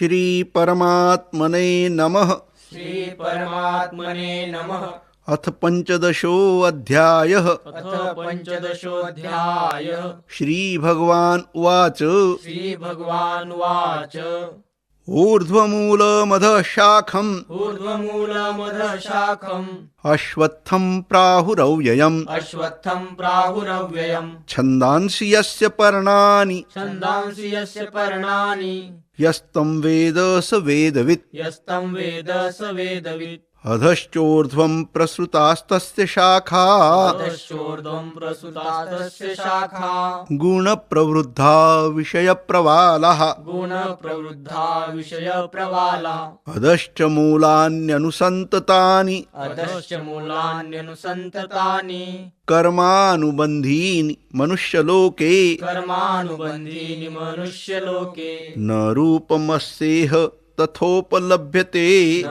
श्रीपरमात्मने नमः। श्री परमात्मने नमः। अथ पंचदशो अध्याय अथ पंचदशो अध्याय श्री भगवान उवाच। श्री भगवान उवाच। श्रीभगवानुवाच ऊर्ध्वमूलमधशाखम् ऊर्ध्वमूलमधशाखम् अश्वत्थम् प्राहुरव्ययम्। अश्वत्थम् प्राहुरव्ययम्। छन्दांसि यस्य पर्णानि। छन्दांसि यस्य पर्णानि। यस्तम् वेद स वेदवित्। यस्तम् वेद स वेदवित्। अधश्चोर्ध्वं प्रसृतास्तस्य शाखा। अधश्चोर्ध्वम् प्रसुतास्तस्य शाखा। गुणप्रवृद्धा विषयप्रवालः। गुणप्रवृद्धा विषयप्रवाला। अधश्च मूलान्यनुसन्ततानि। अधश्च मूलान्यनुसन्ततानि। कर्मानुबन्धीनि मनुष्यलोके। कर्मानुबन्धीनि मनुष्यलोके। न रूपमस्येह तथोपलभ्यते। न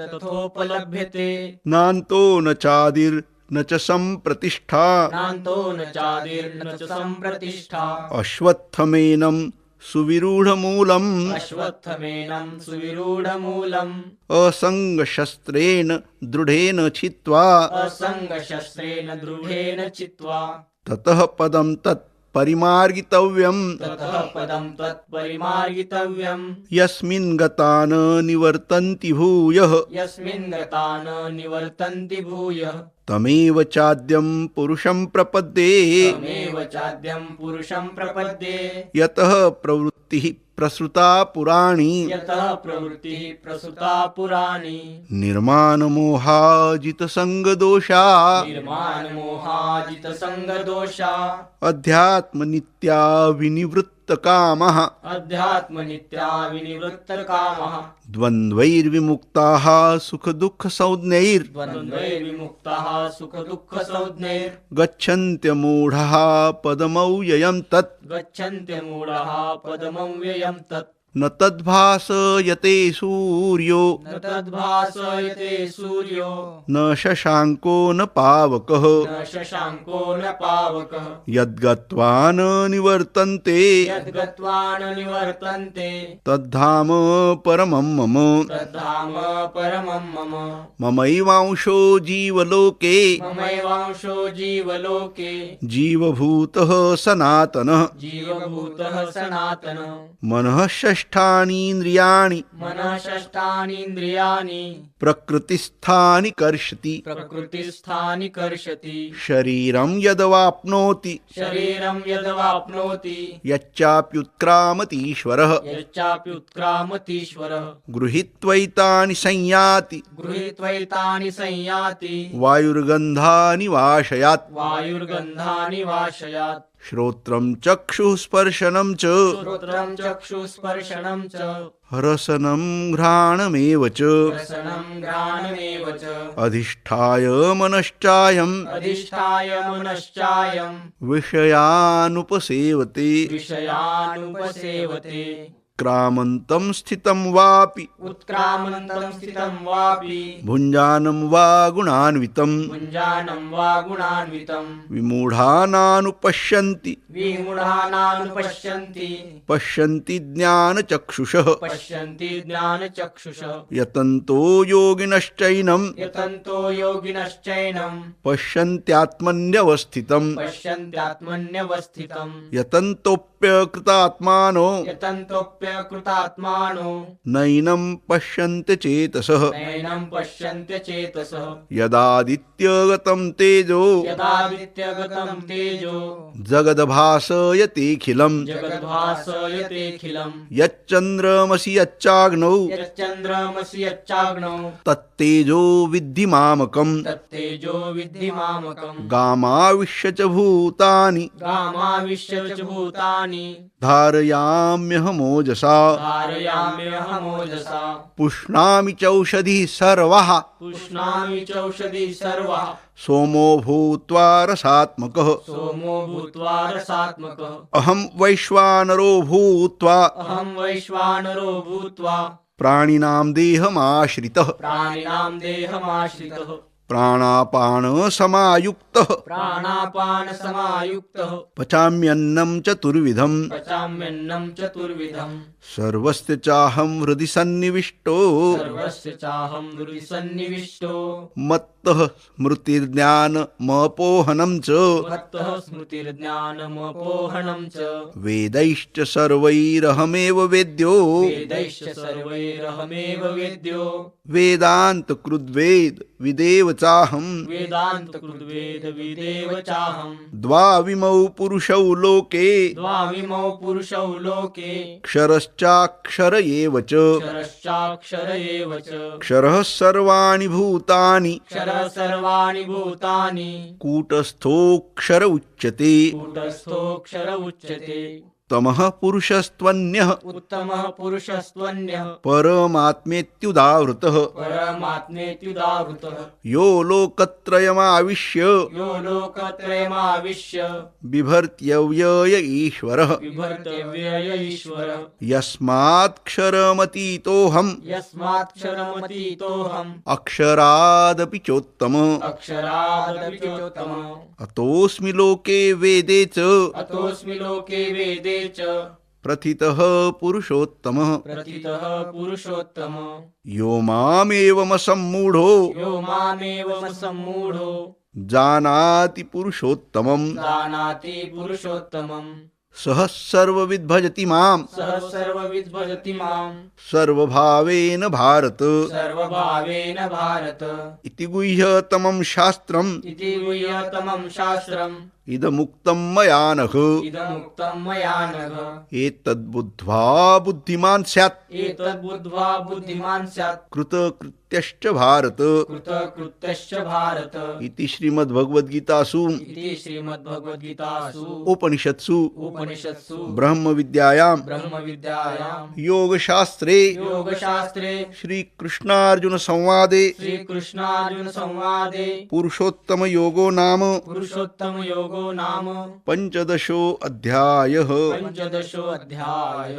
तथोपलभ्यते। नान्तो न चादिर्न च सम्प्रतिष्ठा नान्तो न चादिर्न च सम्प्रतिष्ठा अश्वत्थमेनं सुविरूढमूलम्। अश्वत्थमेनं सुविरूढमूलम्। असङ्गशस्त्रेण दृढेन छित्त्वा असङ्गशस्त्रेण दृढेन चित्वा ततः पदं तत् परिमार्गितव्यम्। ततः पदं तत्परिमार्गितव्यम् यस्मिन् गता न निवर्तन्ति भूयः। यस्मिन् गता न निवर्तन्ति भूयः। तमेव चाद्यं पुरुषं प्रपद्ये। तमेव चाद्यं पुरुषं प्रपद्ये। यतः प्रवृत्तिः प्रसृता पुराणी। यतः प्रवृत्तिः प्रसुता पुराणी। निर्माण मोहाजित संग दोषा निर्माण मोहाजित संग दोषा अध्यात्म नित्या अध्यात्मनित्या विनिवृत्तकामः द्वन्द्वैर्विमुक्ताः सुखदुःखसंज्ञैर्। द्वन्द्वैर्विमुक्तः सुखदुःखसंज्ञैर्। गच्छन्त्यमूढः पदमव्ययं तत्। गच्छन्त्यमूढः पदमव्ययं तत्। न तद्भासयते सूर्यो। न तद्भासयते सूर्यो। न शशाङ्को न पावकः। न शशाङ्को न पावकः। यद्गत्वा न निवर्तन्ते। यद्गत्वा न निवर्तन्ते। तद्धाम परमं मम। तद्धाम परमं मम। ममैवांशो जीवलोके। ममैवांशो जीवलोके। जीवभूतः सनातनः। जीवभूतः सनातन। मनः षष्ठानीन्द्रियाणि मनः षष्ठानीन्द्रियाणि प्रकृतिस्थानि कर्षति। प्रकृतिस्थानि कर्षति। शरीरं यदवाप्नोति। शरीरं यदवाप्नोति। यच्चाप्युत्क्रामतीश्वरः। यच्चापि उत्क्रामतीश्वरः गृहीत्वैतानि संयाति। गृहीत्वैतानि संयाति। वायुर्गन्धानि वाशयात्। वायुर्गन्धानि वाशयात्। श्रोत्रं चक्षुः स्पर्शनं च। श्रोत्रं चक्षुस्पर्शनं च। रसनं घ्राणमेव च। रसनं घ्राणमेव च। अधिष्ठाय मनश्चायम्। अधिष्ठाय मनश्चायं विषयानुपसेवते। विषयानुपसेवते। क्रामन्तं स्थितं वापि। उत्क्रामन्तं स्थितं वापि। भुञ्जानं वा गुणान्वितं भुञ्जानं वा गुणान्वितं विमूढानानुपश्यन्ति। विमूढानानुपश्यन्ति। पश्यन्ति ज्ञानचक्षुषः। पश्यन्ति ज्ञानचक्षुष। यतन्तो योगिनश्चैनं यतन्तो योगिनश्चैनं पश्यन्त्यात्मन्यवस्थितम्। पश्यन्त्यात्मन्यवस्थितम्। यतन्तोऽप्यकृतात्मानो यतन्तोऽप्यकृतात्मानो नैनं पश्यन्ति चेतसः। नैनं पश्यन्त्य चेतसः। यदादित्यगतं तेजो। यदादित्यगतं तेजो। जगद्भासयतेऽखिलम् जगद्भासयतेऽखिलम् यच्चन्द्रमसि यच्चाग्नौ। यच्चन्द्रमसि यच्चाग्नौ। तत्तेजो विद्धि मामकम्। तत्तेजो विद्धि मामकम्। गामाविश्य च भूतानि। गामाविश्य च भूतानि। धारयाम्यहमोजसा। धारयाम्यहमोजसा। पुष्णामि चौषधिः सर्वः। पुष्णामि चौषधि सर्वः। सोमो भूत्वा रसात्मकः। सोमो भूत्वा रसात्मकः। अहं वैश्वानरो भूत्वा। अहं वैश्वानरो भूत्वा। प्राणिनां देहमाश्रितः। प्राणिनां देहमाश्रितः। प्राणापानसमायुक्तः। प्राणापानसमायुक्तः। पचाम्यन्नं चतुर्विधम्। पचाम्यन्नं चतुर्विधम्। सर्वस्य चाहं हृदि सन्निविष्टो। सर्वस्य चाहं हृदि सन्निविष्टो। मत्तः स्मृतिर्ज्ञानमपोहनं च। मत्तः स्मृतिर्ज्ञानमपोहनं च। वेदैश्च सर्वैरहमेव वेद्यो। वेदैश्च सर्वैरहमेव वेद्यो। वेदान्तकृद्वेद विदेव चाहं वेदान्तकृद्वेद विदेव चाहम् द्वाविमौ पुरुषौ लोके। द्वाविमौ पुरुषौ लोके। क्षरश्चाक्षर एव च। क्षरश्चाक्षर एव च। क्षरः सर्वाणि भूतानि। क्षरः सर्वाणि भूतानि। कूटस्थोऽक्षर उच्यते। कूटस्थोऽक्षर उच्यते। तमः पुरुषस्त्वन्यः। उत्तमः पुरुषस्त्वन्यः। परमात्मेत्युदावृतः। परमात्मेत्युदावृतः। यो लोकत्रयमाविश्य। यो लोकत्रयमाविश्य। बिभर्त्यव्यय ईश्वरः। बिभर्तव्यय ईश्वरः। यस्मात्क्षरमतीतोऽहम्। यस्माक्षरमतीतोऽहम् अक्षरादपि चोत्तम। अक्षरादपि चोत्तमः। अतोऽस्मि लोके वेदे च। अतोऽस्मि लोके वेदे च। प्रथितः पुरुषोत्तमः। प्रथितः पुरुषोत्तमः। यो मामेवमसम्मूढो यो मामेव सम्मूढो जानाति पुरुषोत्तमम्। जानाति पुरुषोत्तमम्। सः सर्वविद् भजति माम्। सः सर्वविद् भजति माम्। सर्वभावेन भारत। सर्वभावेन भारत। इति गुह्यतमं शास्त्रम्। इति गुह्यतमं शास्त्रम्। इदमुक्तं मया नघ इदमुक्तं मया नघ एतद्बुद्ध्वा बुद्धिमान् स्यात्। एतद्बुद्ध्वा बुद्धिमान् स्यात्। कृतकृत्यश्च भारत। कृतकृत्यश्च भारत। इति श्रीमद्भगवद्गीतासु। इति श्रीमद्भगवद्गीतासु। उपनिषत्सु। उपनिषत्सु। ब्रह्मविद्यायां। ब्रह्मविद्यायां। योगशास्त्रे। योगशास्त्रे। श्रीकृष्णार्जुनसंवादे। श्रीकृष्णार्जुनसंवादे। पुरुषोत्तमयोगो नाम। पुरुषोत्तमयोगो नाम। पञ्चदशोऽध्यायः। पञ्चदशोऽध्याय।